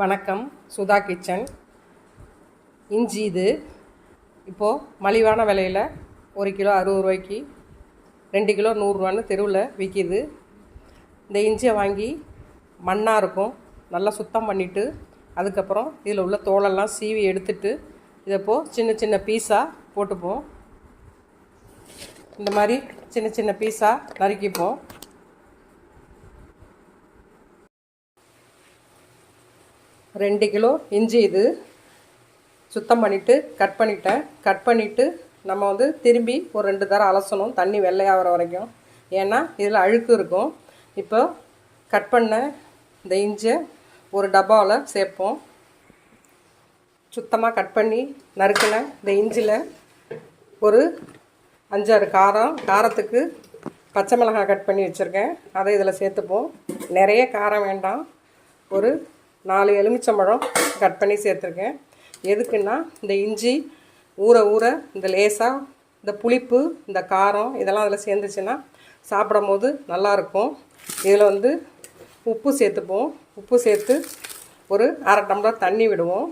வணக்கம். சுதா கிச்சன். இஞ்சி இது. இப்போது மலிவான விலையில் ஒரு கிலோ அறுபது ரூபாய்க்கு ரெண்டு கிலோ நூறுரூவான்னு தெருவில் விற்கிது இந்த இஞ்சியை வாங்கி மண்ணாக இருக்கும். நல்லா சுத்தம் பண்ணிவிட்டு அதுக்கப்புறம் இதில் உள்ள தோலெல்லாம் சீவி எடுத்துட்டு இதை போ சின்ன சின்ன பீஸாக போட்டுப்போம். இந்த மாதிரி சின்ன சின்ன பீஸாக நறுக்கிப்போம். ரெண்டு கிலோ இஞ்சி இது சுத்தம் பண்ணிவிட்டு கட் பண்ணிட்டேன். கட் பண்ணிவிட்டு நம்ம வந்து திரும்பி ஒரு ரெண்டு தரம் அலசணும். தண்ணி வெள்ளையாகிற வரைக்கும். ஏன்னா இதில் அழுக்கு இருக்கும். இப்போ கட் பண்ண இந்த இஞ்சியை ஒரு டப்பாவில் சேர்ப்போம். சுத்தமாக கட் பண்ணி நறுக்கின இந்த இஞ்சியில் ஒரு அஞ்சாறு காரம். காரத்துக்கு பச்சை மிளகாய் கட் பண்ணி வச்சுருக்கேன். அதை இதில் சேர்த்துப்போம். நிறைய காரம் வேண்டாம். ஒரு நாலு எலுமிச்சம்பழம் கட் பண்ணி சேர்த்துருக்கேன். எதுக்குன்னா இந்த இஞ்சி ஊற ஊற இந்த லேசாக இந்த புளிப்பு இந்த காரம் இதெல்லாம் அதில் சேர்ந்துச்சுன்னா சாப்பிடும் போது நல்லாயிருக்கும். இதில் வந்து உப்பு சேர்த்துப்போம். உப்பு சேர்த்து ஒரு அரை டம்ளர் தண்ணி விடுவோம்.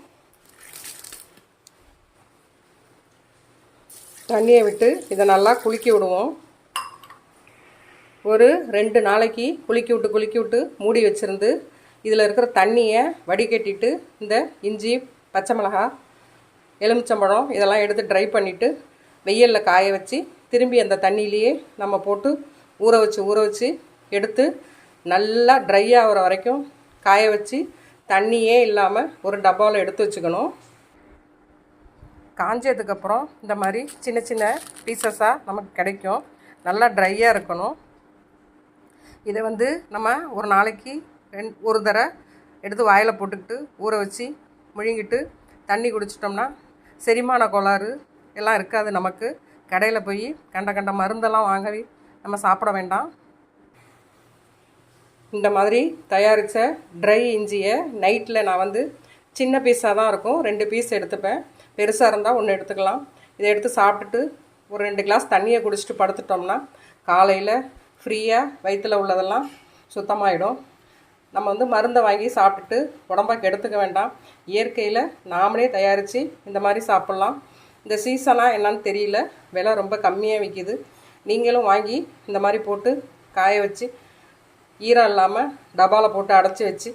தண்ணியை விட்டு இதை நல்லா குலுக்கி விடுவோம். ஒரு ரெண்டு நாளைக்கு குலுக்கி விட்டு குலுக்கி விட்டு மூடி வச்சுருந்து இதில் இருக்கிற தண்ணியை வடிகட்டிட்டு இந்த இஞ்சி பச்சை மிளகா எலுமிச்சம்பழம் இதெல்லாம் எடுத்து ட்ரை பண்ணிவிட்டு வெயிலில் காய வச்சு திரும்பி அந்த தண்ணியிலேயே நம்ம போட்டு ஊற வச்சு ஊற வச்சு எடுத்து நல்லா ட்ரை ஆகிற வரைக்கும் காய வச்சு தண்ணியே இல்லாமல் ஒரு டப்பாவில் எடுத்து வச்சுக்கணும். காஞ்சதுக்கப்புறம் இந்த மாதிரி சின்ன சின்ன பீசஸாக நமக்கு கிடைக்கும். நல்லா ட்ரையாக இருக்கணும். இதை வந்து நம்ம ஒரு நாளைக்கு ரெண் ஒரு தடவை எடுத்து வாயில் போட்டுக்கிட்டு ஊற வச்சு முழுங்கிட்டு தண்ணி குடிச்சிட்டோம்னா செரிமான கோளாறு எல்லாம் இருக்காது நமக்கு. கடையில் போய் கண்ட கண்ட மருந்தெல்லாம் வாங்கி நம்ம சாப்பிட வேண்டாம். இந்த மாதிரி தயாரித்த ட்ரை இஞ்சியை நைட்டில் நான் வந்து சின்ன பீஸாக தான் இருக்கும். ரெண்டு பீஸ் எடுத்துப்பேன். பெருசாக இருந்தால் ஒன்று எடுத்துக்கலாம். இதை எடுத்து சாப்பிட்டுட்டு ஒரு ரெண்டு கிளாஸ் தண்ணியை குடிச்சிட்டு படுத்துட்டோம்னா காலையில் ஃப்ரீயாக வயிற்றில் உள்ளதெல்லாம் சுத்தமாகிடும் நம்ம வந்து மருந்தை வாங்கி சாப்பிட்டுட்டு உடம்ப கெடுத்துக்க வேண்டாம். இயற்கையில் நாமளே தயாரித்து இந்த மாதிரி சாப்பிட்லாம். இந்த சீசனாக என்னன்னு தெரியல. விலை ரொம்ப கம்மியாக விற்கிது நீங்களும் வாங்கி இந்த மாதிரி போட்டு காய வச்சு ஈரம் இல்லாமல் டபாவில் போட்டு அடைச்சி வச்சு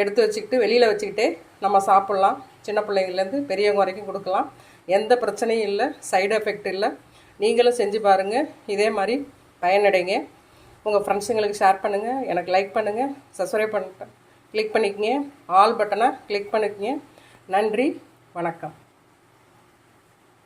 எடுத்து வச்சுக்கிட்டு வெளியில் வச்சுக்கிட்டே நம்ம சாப்பிட்லாம். சின்ன பிள்ளைங்கள்லேருந்து பெரியவங்க வரைக்கும் கொடுக்கலாம். எந்த பிரச்சனையும் இல்லை. சைடு எஃபெக்ட் இல்லை. நீங்களும் செஞ்சு பாருங்கள் இதே மாதிரி பயனடைங்க. உங்கள் ஃப்ரெண்ட்ஸுங்களுக்கு ஷேர் பண்ணுங்கள் எனக்கு லைக் பண்ணுங்கள் சப்ஸ்கிரைப் பண்ண கிளிக் பண்ணிக்கங்க. ஆல் பட்டனை கிளிக் பண்ணிக்கங்க. நன்றி. வணக்கம்.